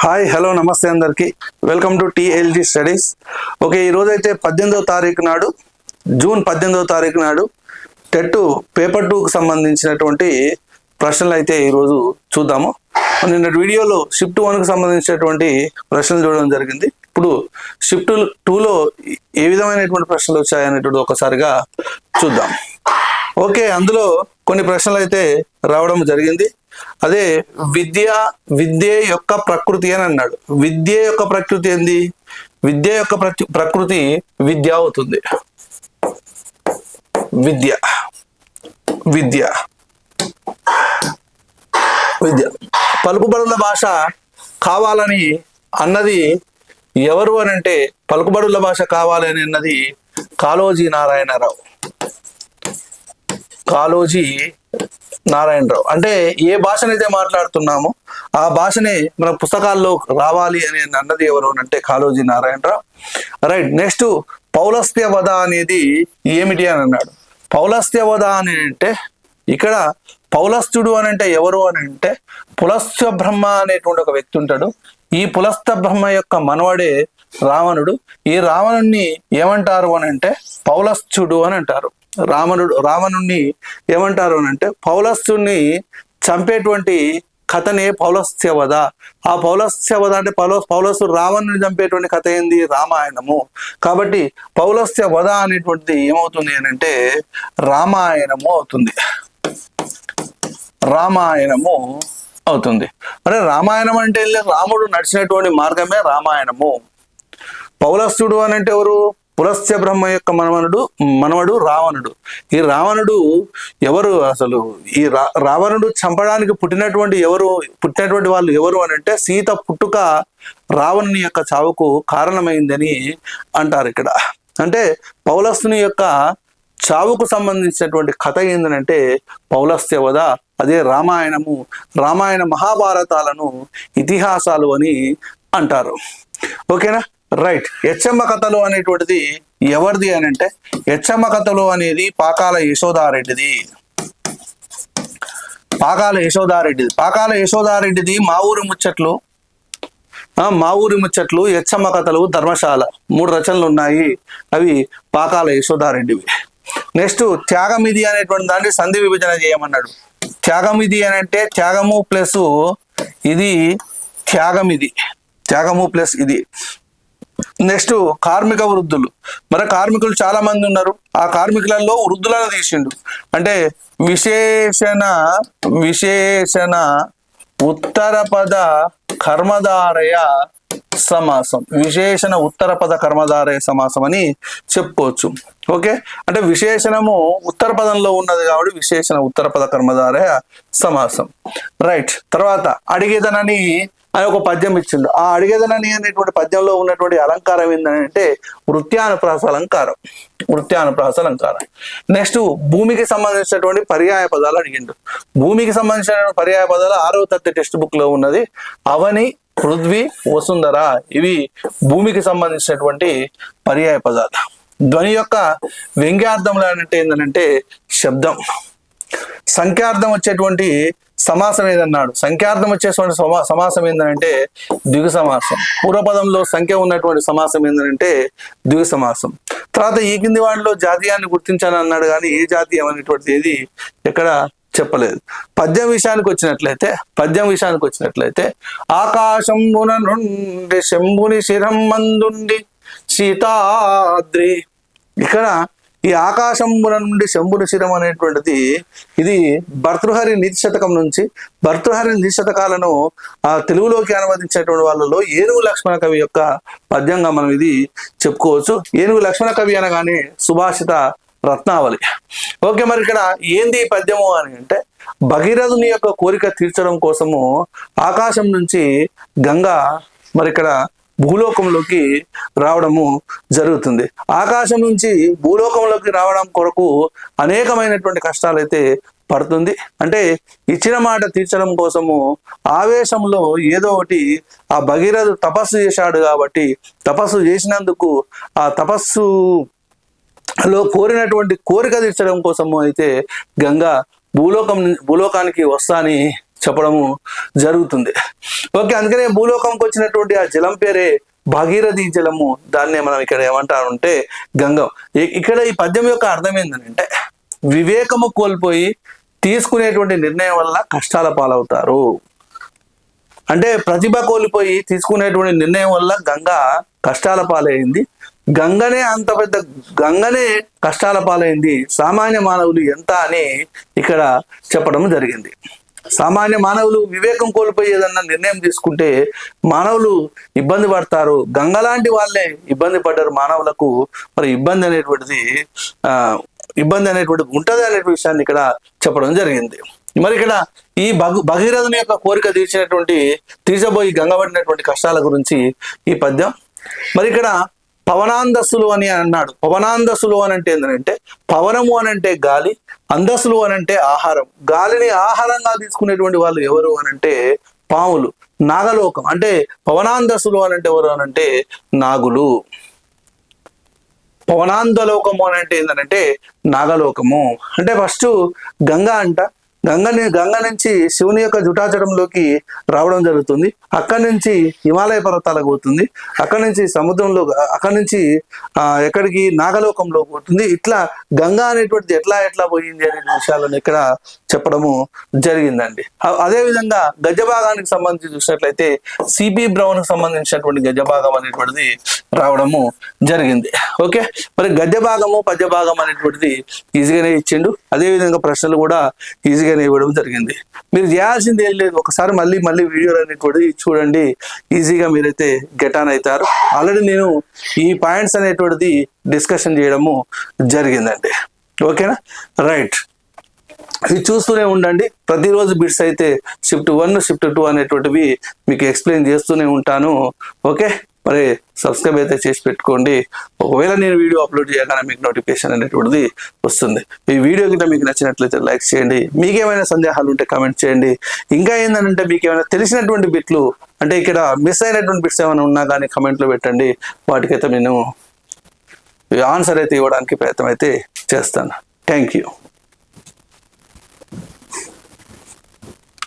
Hi hello నమస్తే అందరికి. Welcome to TLG studies. Okay ఈరోజు అయితే పద్దెనిమిదవ తారీఖు నాడు జూన్ పద్దెనిమిదవ తారీఖు నాడు టెట్ పేపర్ టూకి సంబంధించినటువంటి ప్రశ్నలు అయితే ఈరోజు చూద్దాము. నిన్న వీడియోలో షిఫ్ట్ వన్కి సంబంధించినటువంటి ప్రశ్నలు చూడడం జరిగింది. ఇప్పుడు షిఫ్ట్ టూలో ఏ విధమైనటువంటి ప్రశ్నలు వచ్చాయనేటువంటి ఒకసారిగా చూద్దాం. ఓకే అందులో కొన్ని ప్రశ్నలు అయితే రావడం జరిగింది. అదే విద్య విద్య యొక్క ప్రకృతి అని అన్నాడు. విద్య యొక్క ప్రకృతి ఏంది? విద్య యొక్క ప్రకృతి విద్య అవుతుంది. విద్య. విద్య. విద్య. పలుకుబడుల భాష కావాలని అన్నది ఎవరు అని అంటే పలుకుబడుల భాష కావాలని అన్నది కాళోజీ నారాయణరావు. కాళోజీ నారాయణరావు. అంటే ఏ భాషనైతే మాట్లాడుతున్నామో ఆ భాషనే మన పుస్తకాల్లో రావాలి అని అన్నది ఎవరు అని అంటే కాళోజీ నారాయణరావు. రైట్ నెక్స్ట్ పౌలస్త్య వధ అనేది ఏమిటి అని అన్నాడు. పౌలస్త్య వధ అని అంటే ఇక్కడ పౌలస్తుడు అని అంటే ఎవరు అని అంటే పులస్థ బ్రహ్మ అనేటువంటి ఒక వ్యక్తి ఉంటాడు. ఈ పులస్త బ్రహ్మ యొక్క మనవడే రావణుడు. ఈ రావణుణ్ణి ఏమంటారు అని అంటే పౌలస్తుడు అని అంటారు. రావణుడు రావణుణ్ణి ఏమంటారు అని అంటే పౌలస్తుని చంపేటువంటి కథనే పౌలస్త్యవధ ఆ పౌలస్త్యవధ అంటే పౌల పౌలస్తుడు రావణుని చంపేటువంటి కథ ఏంది? రామాయణము. కాబట్టి పౌలస్త్యవధ అనేటువంటిది ఏమవుతుంది అని అంటే రామాయణము అవుతుంది. రామాయణము అవుతుంది. అంటే రామాయణం అంటే రాముడు నడిచినటువంటి మార్గమే రామాయణము. పౌలస్తుడు అని అంటే ఎవరు? పులస్త్య బ్రహ్మ యొక్క మనవనుడు మనవడు రావణుడు. ఈ రావణుడు ఎవరు అసలు? ఈ రా రావణుడు చంపడానికి పుట్టినటువంటి ఎవరు పుట్టినటువంటి వాళ్ళు ఎవరు అని అంటే సీత పుట్టుక రావణుని యొక్క చావుకు కారణమైందని అంటారు ఇక్కడ. అంటే పౌలస్తుని యొక్క చావుకు సంబంధించినటువంటి కథ ఏంటంటే పౌలస్త్య వధ అదే రామాయణము రామాయణ మహాభారతాలను ఇతిహాసాలు అని అంటారు. ఓకేనా? రైట్ హెచ్చమ్మ కథలు అనేటువంటిది ఎవరిది అని అంటే హెచ్చమ్మ కథలు అనేది పాకాల యశోదారెడ్డిది. పాకాల యశోదారెడ్డిది. పాకాల యశోదారెడ్డిది మా ఊరి ముచ్చట్లు. మా ఊరి ముచ్చట్లు హెచ్చమ్మ కథలు ధర్మశాల. మూడు రచనలు ఉన్నాయి. అవి పాకాల యశోదారెడ్డివి. నెక్స్ట్ త్యాగమిది అనేటువంటి దాన్ని సంధి విభజన చేయమన్నాడు. త్యాగమిది అని అంటే త్యాగము ప్లస్ ఇది త్యాగమిది త్యాగము ప్లస్ ఇది. నెక్స్ట్ కార్మిక వృద్ధులు. మరి కార్మికులు చాలా మంది ఉన్నారు. ఆ కార్మికులలో వృద్ధులను తీసిండు. అంటే విశేషణ విశేషణ ఉత్తర పద కర్మధారయ సమాసం. విశేషణ ఉత్తర పద కర్మధారయ సమాసం అని చెప్పుకోవచ్చు ఓకే? అంటే విశేషణము ఉత్తర పదంలో ఉన్నది కాబట్టి విశేషణ ఉత్తర పద కర్మధారయ సమాసం. రైట్. తర్వాత అడిగేదనని అని ఒక పద్యం ఇచ్చిండు. ఆ అడిగేదనని అనేటువంటి పద్యంలో ఉన్నటువంటి అలంకారం ఏంటంటే వృత్యానుప్రాస అలంకారం. వృత్యానుప్రాస అలంకారం. నెక్స్ట్ భూమికి సంబంధించినటువంటి పర్యాయ పదాలు అడిగిండు. భూమికి సంబంధించిన పర్యాయ పదాలు ఆరవ తరగతి టెక్స్ట్ బుక్లో ఉన్నది. అవని పృథ్వీ వసుంధర ఇవి భూమికి సంబంధించినటువంటి పర్యాయ పదాలు. ధ్వని యొక్క వ్యంగ్యార్థంలో అంటే ఏంటంటే శబ్దం. సంఖ్యార్థం వచ్చేటువంటి సమాసం ఏదన్నాడు? సంఖ్యార్థం వచ్చేటువంటి సమా సమాసం ఏంటంటే ద్విగు సమాసం. పూర్వపదంలో సంఖ్య ఉన్నటువంటి సమాసం ఏంటంటే ద్విగు సమాసం. తర్వాత ఈ కింది వాటిలో జాతీయాన్ని గుర్తించాను అన్నాడు కానీ ఏ జాతీయం అనేటువంటిది ఏది ఎక్కడ చెప్పలేదు. పద్యం విషయానికి వచ్చినట్లయితే పద్యం విషయానికి వచ్చినట్లయితే ఆకాశంబున నుండి శంభుని శిరం మందుండి సీతాద్రి ఇక్కడ ఈ ఆకాశంబుల నుండి శంభుని శిరం అనేటువంటిది ఇది భర్తృహరి నీతి శతకం నుంచి భర్తృహరి నీతి శతకాలను ఆ తెలుగులోకి అనువదించేటువంటి వాళ్ళలో ఏనుగు లక్ష్మణ కవి యొక్క పద్యంగా మనం ఇది చెప్పుకోవచ్చు. ఏనుగు లక్ష్మణ కవి అనగానే సుభాషిత రత్నావళి. ఓకే మరి ఇక్కడ ఏంది ఈ పద్యము అని అంటే భగీరథుని యొక్క కోరిక తీర్చడం కోసము ఆకాశం నుంచి గంగా మరి ఇక్కడ భూలోకంలోకి రావడము జరుగుతుంది. ఆకాశం నుంచి భూలోకంలోకి రావడం కొరకు అనేకమైనటువంటి కష్టాలు అయితే పడుతుంది. అంటే ఇచ్చిన మాట తీర్చడం కోసము ఆవేశంలో ఏదో ఒకటి ఆ భగీరథు తపస్సు చేశాడు కాబట్టి తపస్సు చేసినందుకు ఆ తపస్సు లో కోరినటువంటి కోరిక తీర్చడం కోసము అయితే గంగా భూలోకం భూలోకానికి వస్తా అని చెప్పడము జరుగుతుంది. ఓకే అందుకనే భూలోకంకి వచ్చినటువంటి ఆ జలం పేరే భాగీరథి జలము. దాన్నే మనం ఇక్కడ ఏమంటారంటే గంగం. ఇక్కడ ఈ పద్యం యొక్క అర్థం ఏంటంటే వివేకము కోల్పోయి తీసుకునేటువంటి నిర్ణయం వల్ల కష్టాల పాలవుతారు. అంటే ప్రతిభ కోల్పోయి తీసుకునేటువంటి నిర్ణయం వల్ల గంగ కష్టాల పాలైంది. గంగనే అంత పెద్ద గంగనే కష్టాల పాలైంది. సామాన్య మానవులు ఎంత అని ఇక్కడ చెప్పడం జరిగింది. సామాన్య మానవులు వివేకం కోల్పోయేదన్న నిర్ణయం తీసుకుంటే మానవులు ఇబ్బంది పడతారు. గంగ లాంటి వాళ్ళే ఇబ్బంది పడ్డారు మానవులకు. మరి ఇబ్బంది అనేటువంటిది ఆ ఇబ్బంది అనేటువంటిది ఉంటది అనేటువంటి విషయాన్ని ఇక్కడ చెప్పడం జరిగింది. మరి ఇక్కడ ఈ భగు భగీరథుని యొక్క కోరిక తీర్చినటువంటి తీర్చబోయి గంగబడినటువంటి కష్టాల గురించి ఈ పద్యం. మరి ఇక్కడ పవనాందస్సులు అని అన్నాడు. పవనాందస్సులు అని అంటే ఏంటంటే పవనము అని అంటే గాలి అందస్సులు అని అంటే ఆహారం. గాలిని ఆహారంగా తీసుకునేటువంటి వాళ్ళు ఎవరు అని అంటే పాములు. నాగలోకం. అంటే పవనాందస్సులు అని అంటే ఎవరు అని అంటే నాగులు. పవనాందలోకము అని అంటే ఏంటంటే నాగలోకము. అంటే ఫస్ట్ గంగా అంట. గంగని గంగ నుంచి శివుని యొక్క జుటాచడంలోకి రావడం జరుగుతుంది. అక్కడి నుంచి హిమాలయ పర్వతాలకు పోతుంది. అక్కడి నుంచి సముద్రంలో అక్కడి నుంచి ఎక్కడికి? నాగలోకంలో పోతుంది. ఇట్లా గంగా అనేటువంటిది ఎట్లా ఎట్లా పోయింది అనే విషయాలను ఇక్కడ చెప్పడము జరిగిందండి. అదే విధంగా గజ భాగానికి సంబంధించి చూసినట్లయితే సిబి బ్రౌన్కి సంబంధించినటువంటి గజ భాగం అనేటువంటిది రావడము జరిగింది. ఓకే? మరి గజభాగము భాగము పద్య భాగం అనేటువంటిది ఈజీగానే ఇచ్చిండు. అదే విధంగా ప్రశ్నలు కూడా ఈజీగా నేను ఇవ్వడం జరిగింది. మీరు చేయాల్సింది ఏం లేదు. ఒకసారి మళ్ళీ మళ్ళీ వీడియోలు అనేటువంటిది చూడండి. ఈజీగా మీరైతే గెట్ ఆన్ అవుతారు. ఆల్రెడీ నేను ఈ పాయింట్స్ అనేటువంటిది డిస్కషన్ చేయడము జరిగిందండి. ఓకేనా? రైట్. ఇవి చూస్తూనే ఉండండి. ప్రతిరోజు బిట్స్ అయితే షిఫ్ట్ వన్ షిఫ్ట్ టూ అనేటువంటివి మీకు ఎక్స్ప్లెయిన్ చేస్తూనే ఉంటాను. ఓకే? మరి సబ్స్క్రైబ్ అయితే చేసి పెట్టుకోండి. ఒకవేళ నేను వీడియో అప్లోడ్ చేయగానే మీకు నోటిఫికేషన్ అనేటువంటిది వస్తుంది. ఈ వీడియో కింద మీకు నచ్చినట్లయితే లైక్ చేయండి. మీకేమైనా సందేహాలు ఉంటే కామెంట్ చేయండి. ఇంకా ఏంటంటే మీకు ఏమైనా తెలిసినటువంటి బిట్లు అంటే ఇక్కడ మిస్ అయినటువంటి బిట్స్ ఏమైనా ఉన్నా కానీ కమెంట్లో పెట్టండి. వాటికైతే నేను ఆన్సర్ అయితే ఇవ్వడానికి ప్రయత్నం అయితే చేస్తాను. Thank you